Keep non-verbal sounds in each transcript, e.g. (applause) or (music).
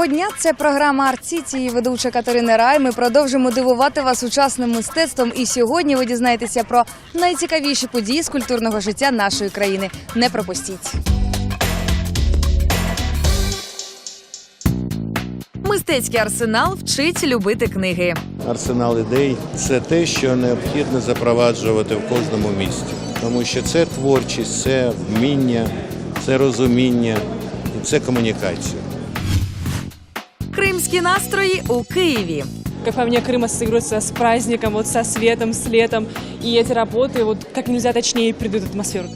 Доброго дня, це програма Арт Сіті і ведуча Катерина Рай. Ми продовжимо дивувати вас сучасним мистецтвом. І сьогодні ви дізнаєтеся про найцікавіші події з культурного життя нашої країни. Не пропустіть. Мистецький арсенал вчить любити книги. Арсенал ідей це те, що необхідно запроваджувати в кожному місті, тому що це творчість, це вміння, це розуміння, це комунікація. Кримські настрої у Києві. Как по мне, Крым ассоциируется с праздником, вот со светом, с летом. И эти работы вот как нельзя точнее передают атмосферу.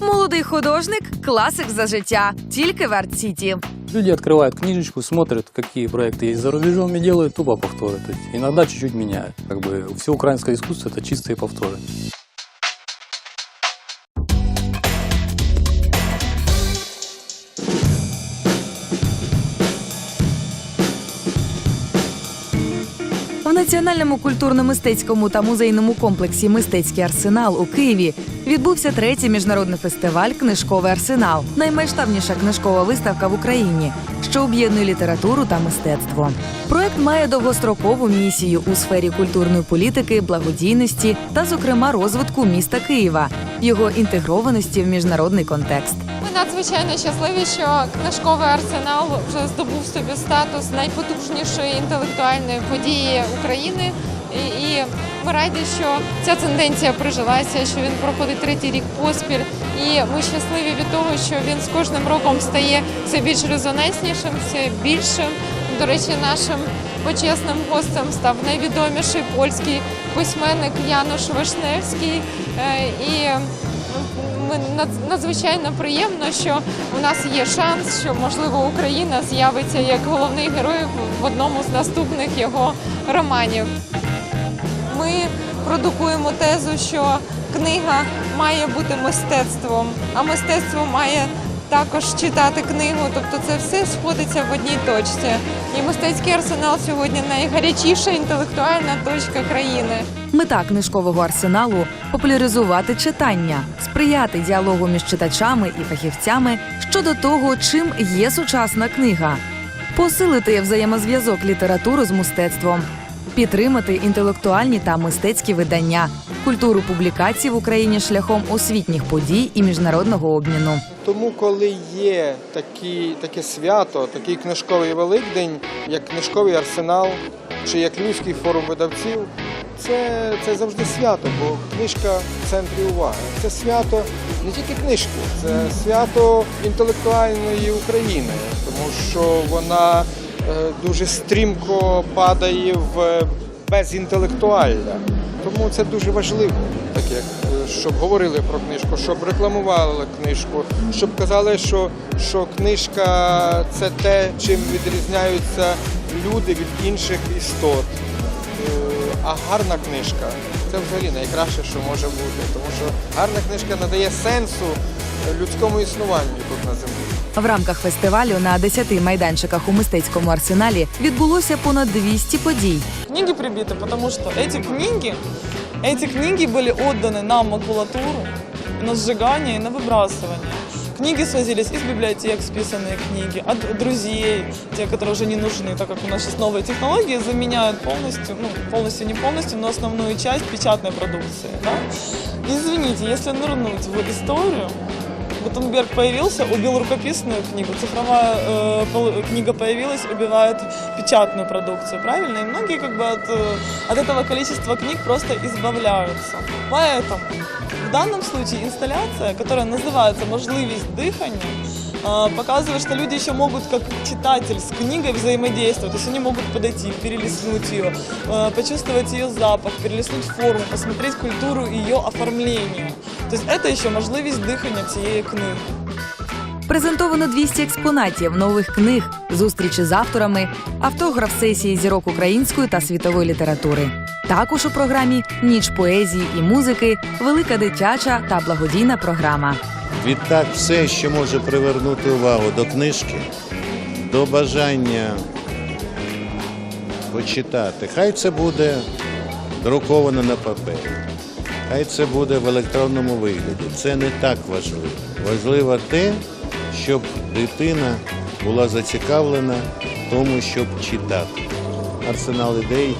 Молодий художник класик за життя. Тільки в Арт Сіті. Люди открывают книжечку, смотрят, какие проекты есть за рубежом и делают тупо повторы. То есть иногда чуть-чуть меняют. Как бы все украинское искусство это чистые повторы. Національному культурно-мистецькому та музейному комплексі Мистецький арсенал у Києві відбувся третій міжнародний фестиваль Книжковий арсенал, наймасштабніша книжкова виставка в Україні, що об'єднує літературу та мистецтво. Проект має довгострокову місію у сфері культурної політики, благодійності та, зокрема, розвитку міста Києва, його інтегрованості в міжнародний контекст. Надзвичайно щасливі, що книжковий арсенал вже здобув собі статус найпотужнішої інтелектуальної події України. І, ми раді, що ця тенденція прижилася, що він проходить третій рік поспіль. І ми щасливі від того, що він з кожним роком стає все більш резонанснішим, все більшим. До речі, нашим почесним гостем став найвідоміший польський письменник Януш Вишневський. Е, І надзвичайно приємно, що у нас є шанс, що можливо Україна з'явиться як головний герой в одному з наступних його романів. Ми продукуємо тезу, що книга має бути мистецтвом, а мистецтво має також читати книгу. Тобто це все сходиться в одній точці. І мистецький арсенал сьогодні найгарячіша інтелектуальна точка країни. Мета книжкового арсеналу популяризувати читання, сприяти діалогу між читачами і фахівцями щодо того, чим є сучасна книга, посилити взаємозв'язок літератури з мистецтвом, підтримати інтелектуальні та мистецькі видання, культуру публікацій в Україні шляхом освітніх подій і міжнародного обміну. Тому, коли є такі, таке свято, такий книжковий Великдень, як книжковий арсенал чи як Львівський форум видавців, це, це завжди свято, бо книжка в центрі уваги. Це свято не тільки книжки, це свято інтелектуальної України, тому що вона дуже стрімко падає в безінтелектуальне. Тому це дуже важливо, так як е, щоб говорили про книжку, щоб рекламували книжку, щоб казали, що, що книжка це те, чим відрізняються люди від інших істот. Е, А гарна книжка це взагалі найкраще, що може бути, тому що гарна книжка надає сенсу людському існуванню тут на землі. В рамках фестивалю на 10 майданчиках у мистецькому арсеналі відбулося понад 200 подій. Книги прибиты, потому что эти книги, эти книги были отданы на макулатуру, на сжигание и на выбрасывание. Книги свозились из библиотек, списанные книги, от друзей, те, которые уже не нужны, так как у нас сейчас новые технологии заменяют полностью, ну, полностью не полностью, но основную часть печатной продукции. Да? Извините, если нырнуть в историю, Гутенберг появился, убил рукописную книгу, цифровая э, пол- книга появилась, убивает печатную продукцию, правильно? И многие как бы от, э, от этого количества книг просто избавляются. Поэтому в данном случае инсталляция, которая называется «Можливість дыхания», э, показывает, что люди еще могут как читатель с книгой взаимодействовать. То есть они могут подойти, перелистнуть ее, э, почувствовать ее запах, перелистнуть форму, посмотреть культуру ее оформления. То есть это еще можливість дихання цієї книги. Презентовано 200 експонатів, нових книг, зустрічі з авторами, автограф сесії зірок української та світової літератури. Також у програмі Ніч поезії і музики, велика дитяча та благодійна програма. Відтак, все, що може привернути увагу до книжки, до бажання почитати. Хай це буде друковано на папері, хай це буде в електронному вигляді. Це не так важливо. Важливо те, щоб дитина була зацікавлена в тому, щоб читати. Арсенал ідей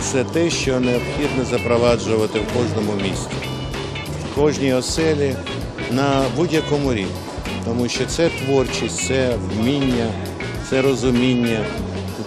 це те, що необхідно запроваджувати в кожному місті, в кожній оселі на будь-якому рівні. Тому що це творчість, це вміння, це розуміння,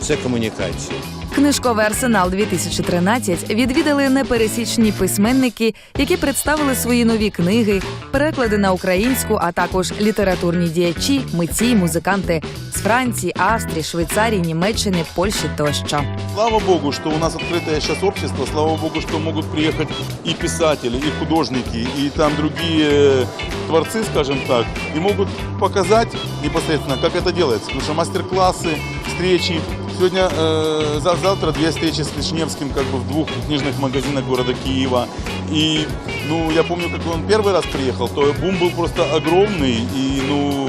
це комунікація. Книжковий арсенал 2013 відвідали непересічні письменники, які представили свої нові книги, переклади на українську, а також літературні діячі, митці, музиканти з Франції, Австрії, Швейцарії, Німеччини, Польщі тощо. Слава Богу, что у нас открытое сейчас общество, слава Богу, что могут приехать и писатели, и художники, и там другие творцы, скажем так, и могут показать непосредственно, как это делается. Потому что мастер-классы, встречи. Сегодня, э, за- завтра две встречи с Вишневским как бы в двух книжных магазинах города Киева. И, ну, я помню, как он первый раз приехал, то бум был просто огромный, и, ну,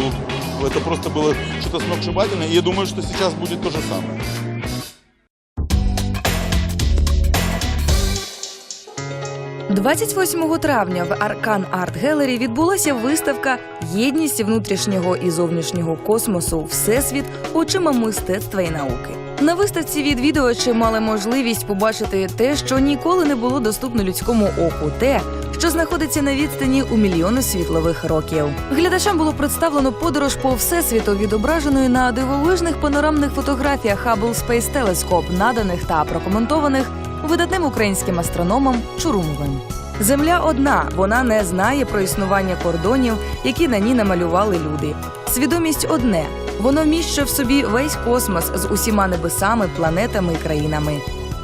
это просто было что-то сногсшибательное. И я думаю, что сейчас будет то же самое. – 28 травня в Аркан Арт Гелері відбулася виставка Єдність внутрішнього і зовнішнього космосу, всесвіт очима мистецтва і науки. На виставці відвідувачі мали можливість побачити те, що ніколи не було доступно людському оку, те, що знаходиться на відстані у мільйони світлових років. Глядачам було представлено подорож по всесвіту, відображеною на дивовижних панорамних фотографіях Hubble Space Telescope, наданих та прокоментованих видатним українським астрономом Чурумовим. Земля одна, вона не знає про існування кордонів, які на ній намалювали люди. Свідомість одне, воно вміщує в собі весь космос з усіма небесами, планетами і країнами.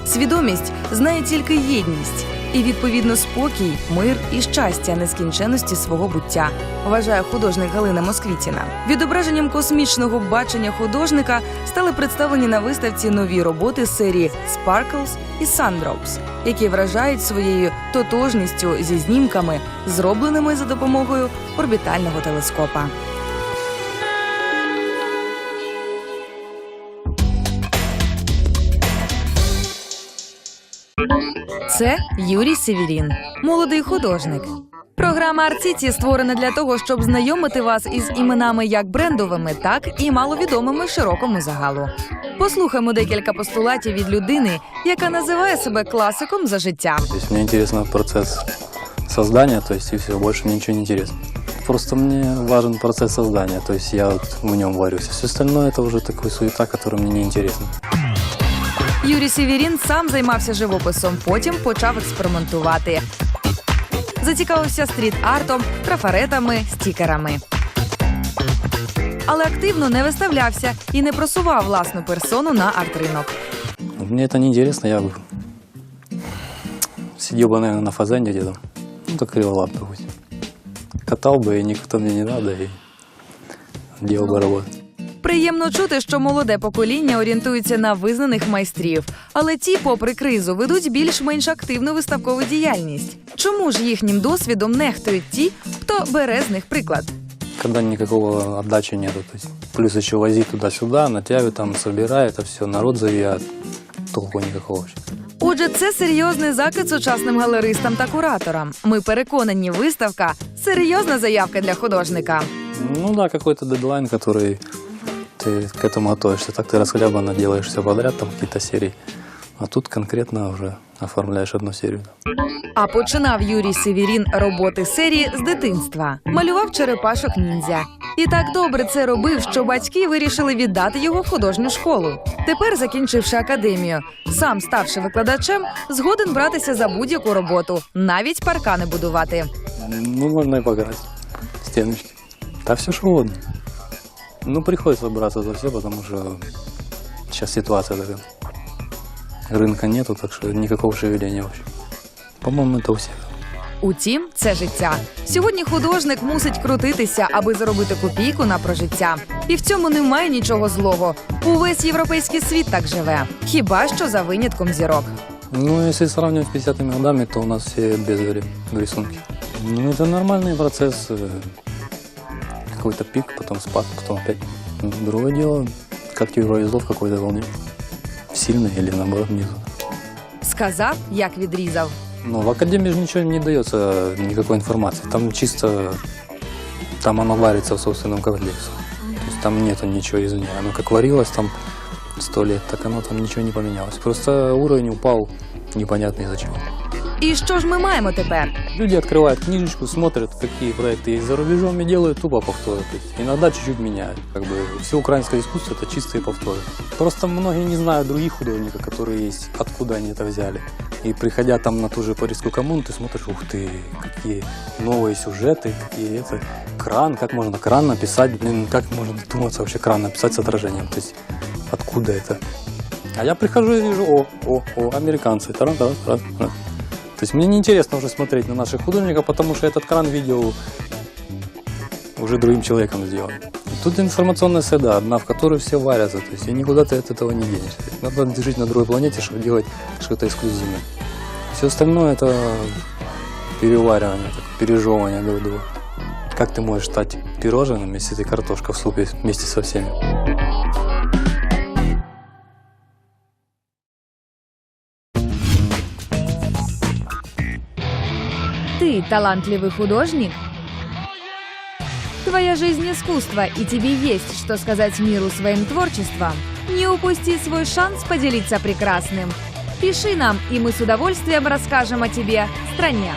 Свідомість знає тільки єдність і відповідно спокій, мир і щастя нескінченності свого буття, вважає художник Галина Москвітіна. Відображенням космічного бачення художника стали представлені на виставці нові роботи серії Sparkles і Sundrops, які вражають своєю тотожністю зі знімками, зробленими за допомогою орбітального телескопа. Це Юрій Севірін, молодий художник. Програма Арціті створена для того, щоб знайомити вас із іменами як брендовими, так і маловідомими широкому загалу. Послухаємо декілька постулатів від людини, яка називає себе класиком за життя. То есть мне интересно процесс создания, то есть и все, больше мне ничего не интересно. Просто мне важен процесс создания, то есть я вот в нем варюсь. Все остальное это уже такой суета, которая мне не интересна. Юрій Севірін сам займався живописом, потім почав експериментувати. Зацікавився стріт-артом, трафаретами, стікерами. Але активно не виставлявся і не просував власну персону на арт-ринок. Вот Мне это не интересно, я бы сидел бы, наверное, на фазенде где-то, ну, так криволап бы хоть. Катал бы, и никто мне не надо, и делал бы работу. Приємно чути, що молоде покоління орієнтується на визнаних майстрів, але ті, попри кризу, ведуть більш-менш активну виставкову діяльність. Чому ж їхнім досвідом нехтують ті, хто бере з них приклад? Когда никакого отдачи нету, то есть плюс еще возить туда-сюда, на тяве там собирай, это все, народ зови, а толку никакого вообще. Отже, це серйозний закид сучасним галеристам та кураторам. Ми переконані, виставка серйозна заявка для художника. Ну да, какой-то дедлайн, который ты к этому готовишься. Так ты расхлябанно делаешь все подряд, там какие-то серии. А тут конкретно уже оформляешь одну серию. А починав Юрій Севірін роботи серії з дитинства. Малював черепашок ніндзя. І так добре це робив, що батьки вирішили віддати його в художню школу. Тепер, закінчивши академію, сам ставши викладачем, згоден братися за будь-яку роботу, навіть паркани будувати. Ну, можно и покрасить стеночки. Да все что угодно. Ну, приходится браться за все, потому что сейчас ситуация такая. Рынка нету, так что никакого шевеления вообще. По-моему, это у всех. Утім, це життя. Сьогодні художник мусить крутитися, аби заробити копійку на прожиття. І в цьому немає нічого злого. Увесь європейський світ так живе. Хіба що за винятком зірок. Ну, если сравнивать с 50-ми годами, то у нас все без в рисунке. Ну, это нормальный процесс. Какой-то пик, потом спад, потом опять. Другое дело, как тебе повезло в какой-то волне. Сильно или наоборот внизу. Сказав, як відрізав. Ну, в академии же ничего не дается, никакой информации. Там чисто, там оно варится в собственном котле. То есть там нету ничего извне. Оно как варилось там сто лет, так оно там ничего не поменялось. Просто уровень упал непонятно зачем. І що ж ми маємо тепер? Люди открывают книжечку, смотрят, какие проекты есть за рубежом и делают тупо повторы. То есть иногда чуть-чуть меняют. Как бы все украинское искусство это чистые повторы. Просто многие не знают других художников, которые есть, откуда они это взяли. И приходя там на ту же Парижскую коммуну, ты смотришь, ух ты, какие новые сюжеты, какие это кран, как можно кран написать, блин, как можно додуматься вообще кран написать с отражением. То есть откуда это? А я прихожу и вижу, о, о, о, американцы. Таран, таран, таран, таран. То есть мне неинтересно уже смотреть на наших художников, потому что этот кран видел уже другим человеком сделан. Тут информационная среда, одна, в которой все варятся, то есть и никуда ты от этого не денешься. Надо жить на другой планете, чтобы делать что-то эксклюзивное. Все остальное это переваривание, пережевывание друг друга. Как ты можешь стать пирожным, если ты картошка в супе вместе со всеми? Ты талантливый художник? Твоя жизнь искусство, и тебе есть что сказать миру своим творчеством? Не упусти свой шанс поделиться прекрасным. Пиши нам, и мы с удовольствием расскажем о тебе стране.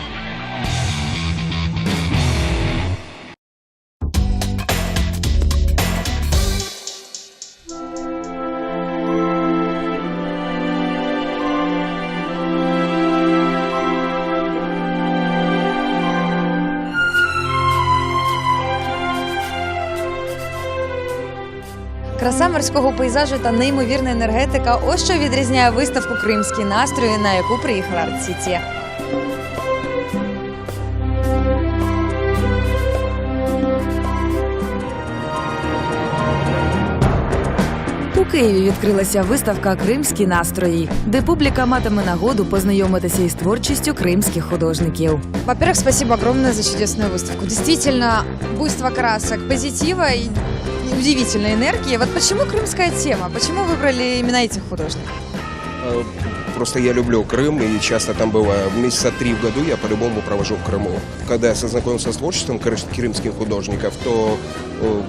Краса морського пейзажу та неймовірна енергетика ось що відрізняє виставку Кримські настрої, на яку приїхала арт-сіті. У Києві відкрилася виставка Кримські настрої, де публіка матиме нагоду познайомитися із творчістю кримських художників. Во-первых, спасибо огромное за чудесную выставку. Действительно, буйство красок, позитива и удивительной энергии. Вот почему крымская тема? Почему выбрали именно этих художников? Э, Просто я люблю Крым и часто там бываю. Месяца три в году я по-любому провожу в Крыму. Когда я сознакомился с творчеством кры- крымских художников, то э,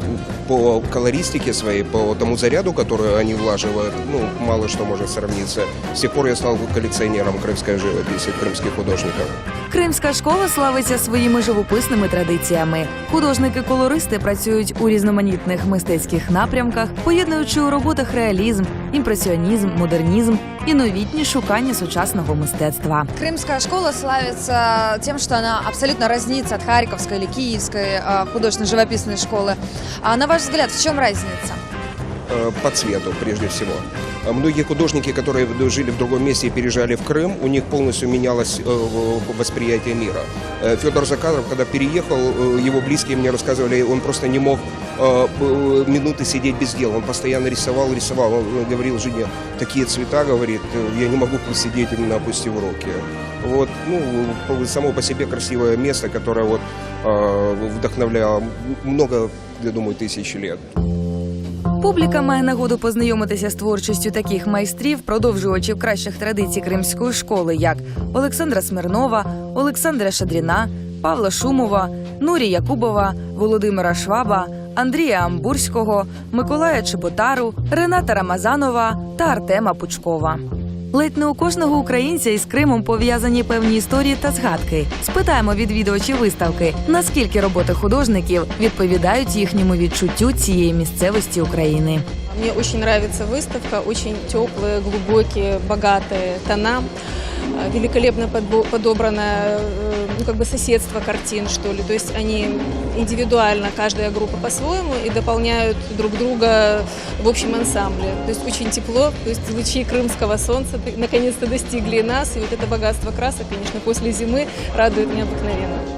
по колористике своей, по тому заряду, который они влаживают, ну, мало что может сравниться. С тех пор я стал коллекционером крымской живописи, крымских художников. Кримська школа славиться своїми живописними традиціями. Художники-колористи працюють у різноманітних мистецьких напрямках, поєднуючи у роботах реалізм, імпресіонізм, модернізм і новітні шукання сучасного мистецтва. Крымская школа славится тем, что она абсолютно разнится от Харьковской или Киевской э, художественно-живописной школы. А на ваш взгляд, в чем разница? Э, по цвету, прежде всего. А Многие художники, которые жили в другом месте и переезжали в Крым, у них полностью менялось э, восприятие мира. Э, Федор Закаров, когда переехал, его близкие мне рассказывали, он просто не мог минуты сидеть без дела. Он постоянно рисовал, рисовал. Он говорил жене, такие цвета, говорит, я не могу сидеть именно опустив руки. Вот, ну, само по себе красивое место, которое вот вдохновляло много, я думаю, тысяч лет. Публіка має нагоду познайомитися з творчістю таких майстрів, продовжувачів кращих традицій кримської школи, як Олександра Смирнова, Олександра Шадріна, Павла Шумова, Нурі Якубова, Володимира Шваба, Андрія Амбурського, Миколая Чеботару, Рената Рамазанова та Артема Пучкова. Ледь не у кожного українця із Кримом пов'язані певні історії та згадки. Спитаємо відвідувачів виставки, наскільки роботи художників відповідають їхньому відчуттю цієї місцевості України. Мне очень нравится выставка, очень теплые, глубокие, богатые тона, э, великолепно подбо- подобранное э, ну, как бы соседство картин, что ли. То есть они индивидуально, каждая группа по-своему, и дополняют друг друга в общем ансамбле. То есть очень тепло, то есть лучи крымского солнца т- наконец-то достигли и нас, и вот это богатство красок, конечно, после зимы радует необыкновенно.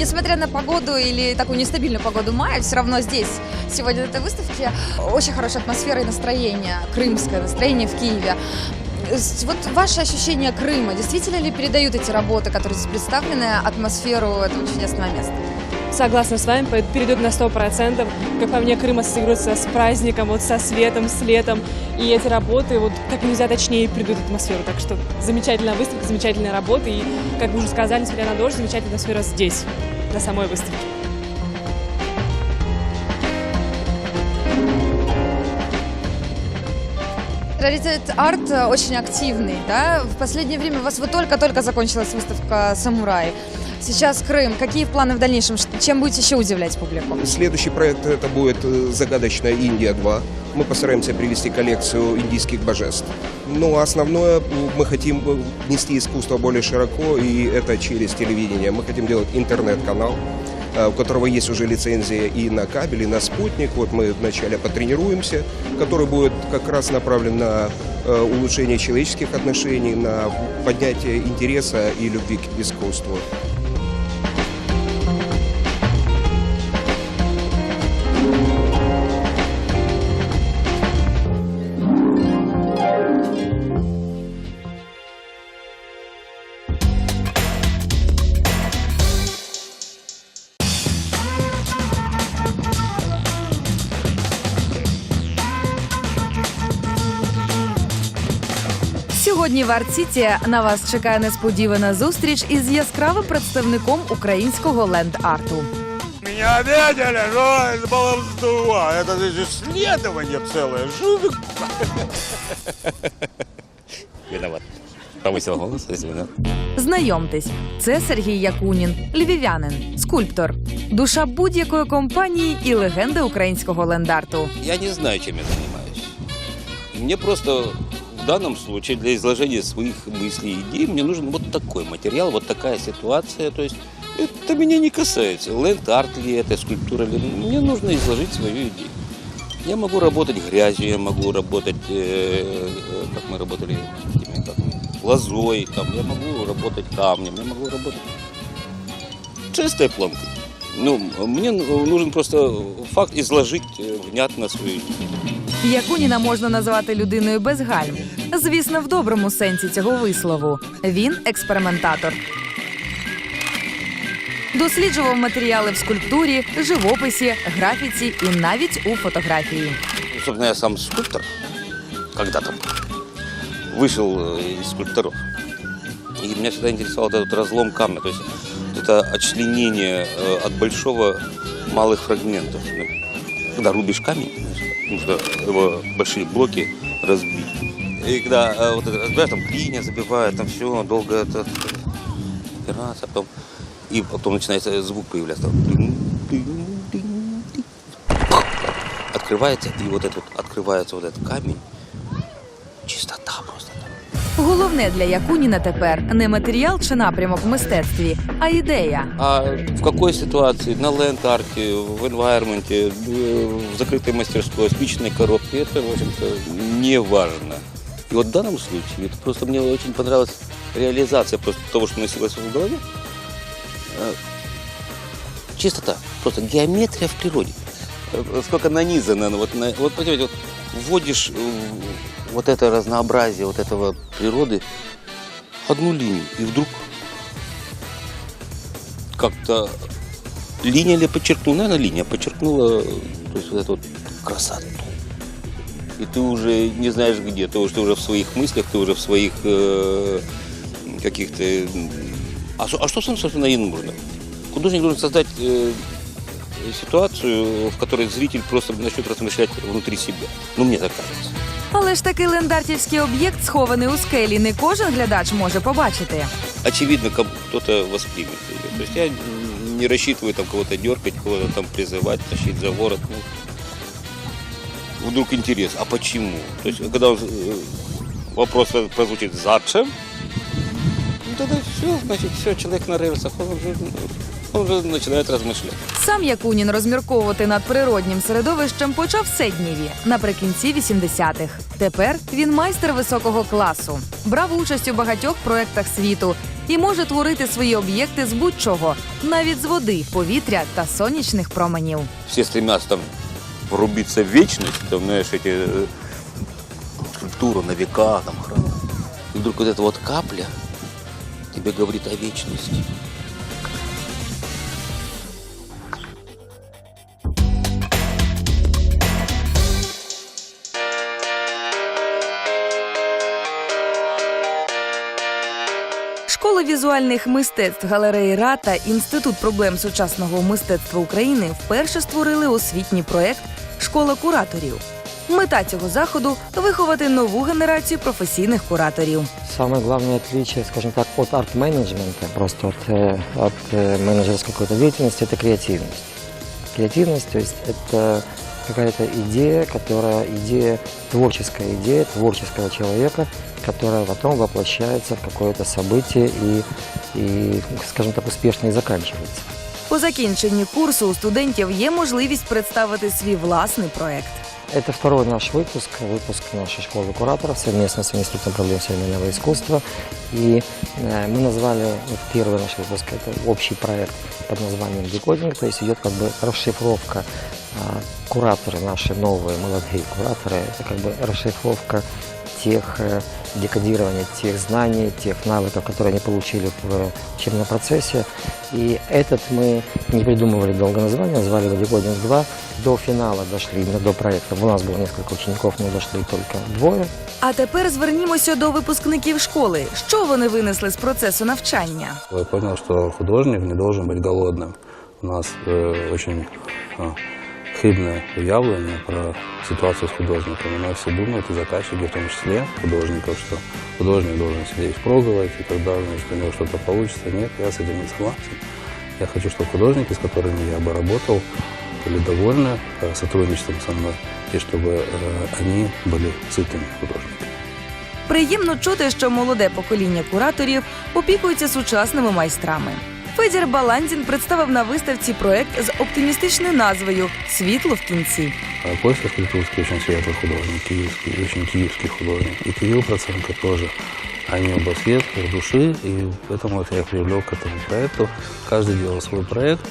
Несмотря на погоду или такую нестабильную погоду мая, все равно здесь, сегодня на этой выставке, очень хорошая атмосфера и настроение, крымское настроение в Киеве. С- Вот ваши ощущения Крыма, действительно ли передают эти работы, которые здесь представлены, атмосферу этого чудесного места? Согласна с вами, перейдет на 100%. Как по мне, Крым ассоциируется с праздником, вот со светом, с летом. И эти работы вот как нельзя точнее придут в атмосферу. Так что замечательная выставка, замечательная работа. И, как вы уже сказали, несмотря на дождь, замечательная атмосфера здесь, на самой выставке. Раритет арт э, очень активный, да? В последнее время у вас вот только-только закончилась выставка «Самурай». Сейчас Крым. Какие планы в дальнейшем? Чем будете еще удивлять публику? Следующий проект это будет э, «Загадочная Индия 2». Мы постараемся привести коллекцию индийских божеств. Ну, а основное, мы хотим э, внести искусство более широко, и это через телевидение. Мы хотим делать интернет-канал, э, у которого есть уже лицензия и на кабель, и на спутник. Вот мы вначале потренируемся, который будет как раз направлен на э, улучшение человеческих отношений, на поднятие интереса и любви к искусству. Сьогодні в Арт-Сіті на вас чекає несподівана зустріч із яскравим представником українського ленд-арту. Меня обидели, но это баловство. Это же исследование целое. Жуть. Виноват. Повысил голос, извиняюсь. Знайомтесь, це Сергій Якунін, львів'янин, скульптор, душа будь-якої компанії і легенда українського ленд-арту. Я не знаю, чем я занимаюсь. Мне просто в данном случае для изложения своих мыслей и идей мне нужен вот такой материал, вот такая ситуация. То есть это меня не касается. Ленд-арт ли это, скульптура ли. Мне нужно изложить свою идею. Я могу работать грязью, я могу работать, э, э, как мы работали, как, лозой, там, я могу работать камнем, я могу работать чистой планкой. Ну, мне нужен просто факт изложить э, внятно свою идею. Якуніна можна назвати людиною без гальм. Звісно, в доброму сенсі цього вислову. Він експериментатор. Досліджував матеріали в скульптурі, живописі, графіці і навіть у фотографії. Собственно, я сам скульптор, когда-то вышел э, из скульпторов. И меня всегда интересовал вот этот разлом камня, то есть это отчленение э, от большого малых фрагментов. Ну, Когда рубишь камень, нужно его большие блоки разбить. И когда э, вот это разбираешь, там клинья забивают, там все, долго это опираться, потом, и потом начинается звук появляться. там, тын, тын, тын, тын. Открывается, и вот этот вот, открывается вот этот камень. Чистота просто. Головне для Якуніна тепер не матеріал чи напрямок в мистецтві, а ідея. А в какой ситуации? На ленд-арте, в environment, э, в закрытой мастерской, спичной коробке, это, в общем-то, не важно. И вот в данном случае, это просто мне очень понравилась реализация просто того, что носилось в голове. Э, Чистота, просто геометрия в природе. Э, Сколько нанизано, ну, вот, на- вот понимаете, вот вводишь э, вот это разнообразие вот этого природы, одну линию, и вдруг как-то линия ли подчеркнула, наверное, линия подчеркнула то есть вот эту вот красоту. И ты уже не знаешь где, ты уже, ты уже в своих мыслях, ты уже в своих э, каких-то... А, а что, собственно, и нужно? Художник должен создать э, ситуацию, в которой зритель просто начнет размышлять внутри себя. Ну, мне так кажется. Але ж такий лендартівський об'єкт, схований у скелі, не кожен глядач може побачити. очевидно, ком- кто-то воспримет ее. То есть я не рассчитываю там кого-то дергать, кого-то там призывать, тащить за ворот. Ну, вдруг интерес, а почему? То есть когда он, э, вопрос прозвучит «Зачем?», ну тогда все, значит, все, человек на рельсах, он уже, он уже начинает размышлять. Сам Якунін розмірковувати над природнім середовищем почав в Седнєві наприкінці 80-х. Тепер він майстер високого класу, брав участь у багатьох проєктах світу і може творити свої об'єкти з будь-чого, навіть з води, повітря та сонячних променів. Все стремятся там врубиться в вечность, там, знаешь, эти э, скульптуры на века, там, храм. И вдруг вот эта вот капля тебе говорит о вечности. Школа візуальних мистецтв галереї РА та Інститут проблем сучасного мистецтва України вперше створили освітній проект Школа кураторів. Мета цього заходу виховати нову генерацію професійних кураторів. Самое главное отличие, скажем так, от арт-менеджмента, просто от, э, от э, менеджерской какой-то деятельности, это креативность. Креативность, то есть это какая-то идея, которая идея, творческая идея творческого человека, которая потом воплощается в какое-то событие и, и, скажем так, успешно и заканчивается. По закінченні курсу у студентів є можливість представити свій власний проект. Это второй наш выпуск, выпуск нашей школы кураторов совместно с Институтом проблем современного искусства. И э, мы назвали вот первый наш выпуск, это общий проект под названием «Декодинг», то есть идет как бы расшифровка а, кураторы, наши новые молодые кураторы, это как бы расшифровка тех э, декодирования тех знаний, тех навыков, которые они получили в учебном процессе. И этот мы не придумывали долго название, назвали его «Декодинг 2». До финала дошли, именно до проекта. У нас было несколько учеников, но дошли только двое. А тепер звернімося до випускників школи. Що вони винесли з процесу навчання? Я понял, что художник не должен быть голодным. У нас э, очень э, хибное уявление про ситуацию с художником. У нас все думают, и заказчики, в том числе художников, что художник должен сидеть впроголодь, и тогда значит, у него что-то получится. Нет, я с этим не согласен. Я хочу, чтобы художники, с которыми я бы работал, были довольны э, сотрудничеством со мной, и чтобы э, они были сытыми художниками. Приємно чути, що молоде покоління кураторів опікується сучасними майстрами. Федір Баландін представив на виставці проект з оптимістичною назвою Світло в кінці. А Костя Скрипульский очень светлый художник, киевский, очень киевский художник. И Кирилл Проценко тоже. Они оба светлые души, и поэтому вот я их привлек к этому проекту. Каждый делал свой проект,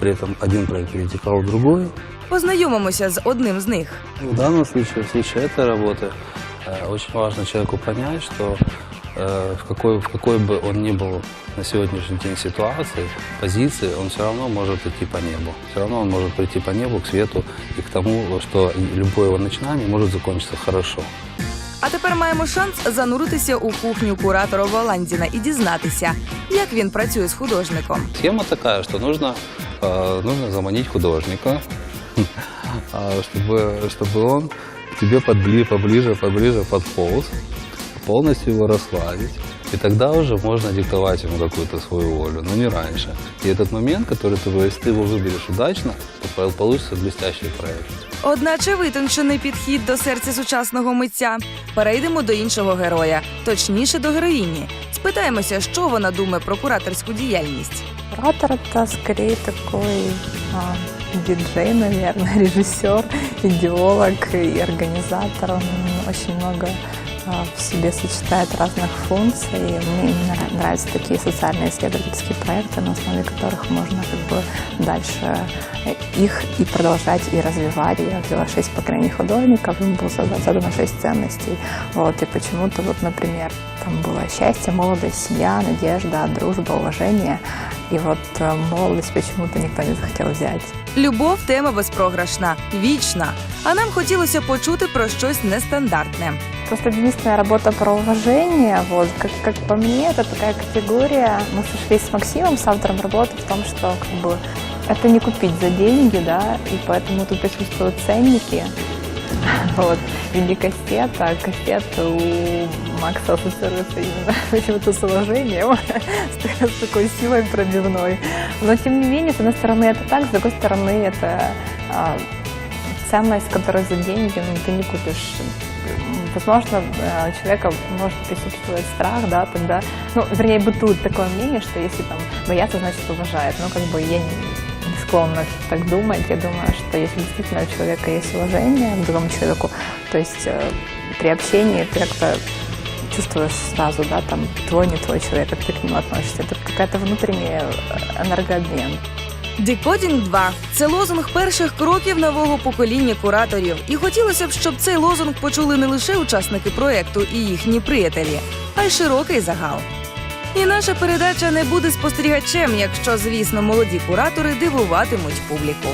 при этом один проект перетекал в другой. Познайомимося з одним з них. В данном случае, в случае этой работы, э, очень важно человеку понять, что э, в, какой, в какой бы он ни был на сегодняшний день ситуации, позиции, он все равно может идти по небу. Все равно он может прийти по небу, к свету и к тому, что любое его начинание может закончиться хорошо. А тепер маємо шанс зануритися у кухню куратора Валандіна і дізнатися, як він працює з художником. Схема такая, что нужно, э, нужно заманить художника, (laughs) а, чтобы, чтобы он к тебе подбли, поближе, поближе подполз, полностью его расслабить. И тогда уже можно диктовать ему какую-то свою волю, но не раньше. И этот момент, который ты, если ты его выберешь удачно, то пол- получится блестящий проект. Одначе витончений підхід до серця сучасного митця. Перейдемо до іншого героя, точніше до героїні. Спитаємося, що вона думає про кураторську діяльність. Куратор это скорее такой а, диджей, наверное, (laughs) режиссер, идеолог и организатор. Он очень много а, в себе сочетает разных функций. И мне именно нрав- нравятся такие социальные исследовательские проекты, на основе которых можно как бы дальше э, их и продолжать, и развивать. Я взяла шесть поколений художников, им было задано задано шесть ценностей. Вот, и почему-то, вот, например, там было счастье, молодость, семья, надежда, дружба, уважение. И вот э, молодость почему-то никто не захотел взять. Любов тема безпрограшна, вічна. А нам хотілося почути про щось нестандартне. Просто единственная работа про уважение, вот, как, как по мне, это такая категория. Мы сошлись с Максимом, с автором работы, в том, что как бы это не купить за деньги, да, и поэтому тут присутствуют ценники. Вот, в виде кассет, а кассет у Макса ассоциируется именно почему-то с уважением, (laughs) с, такой силой пробивной. Но тем не менее, с одной стороны это так, с другой стороны это а, ценность, которую за деньги ну, ты не купишь. Возможно, э, у человека может присутствовать страх, да, тогда, ну, вернее, бытует такое мнение, что если там боятся, значит уважает. Но как бы я не не склонна так думать. Я думаю, что если действительно у человека есть уважение к другому человеку, то есть э, при общении ты как-то чувствуешь сразу, да, там твой, не твой человек, как ты к нему относишься. Это какая-то внутренний э, энергообмен. Декодінг 2 – це лозунг перших кроків нового покоління кураторів. І хотілося б, щоб цей лозунг почули не лише учасники проекту і їхні приятелі, а й широкий загал. І наша передача не буде спостерігачем, якщо, звісно, молоді куратори дивуватимуть публіку.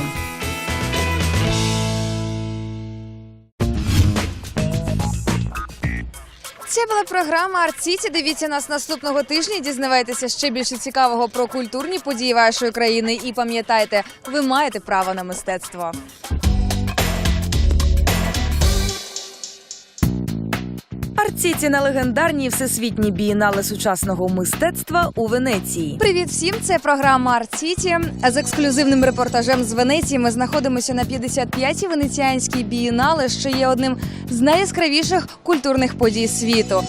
Це була програма Арт Сіті. Дивіться нас наступного тижня. Дізнавайтеся ще більше цікавого про культурні події вашої країни. І пам'ятайте, ви маєте право на мистецтво. Арт-Сіті на легендарній всесвітній бієнале сучасного мистецтва у Венеції. Привіт всім! Це програма Арт Сіті. З ексклюзивним репортажем з Венеції ми знаходимося на 55-й венеціанській бієнале, що є одним з найяскравіших культурних подій світу.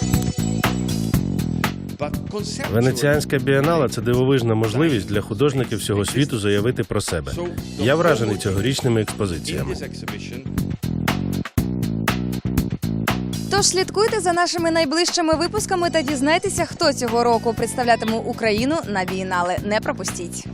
Венеціанська бієнала це дивовижна можливість для художників всього світу заявити про себе. Я вражений цьогорічними експозиціями. Тож слідкуйте за нашими найближчими випусками та дізнайтеся, хто цього року представлятиме Україну на бієнале. Не пропустіть.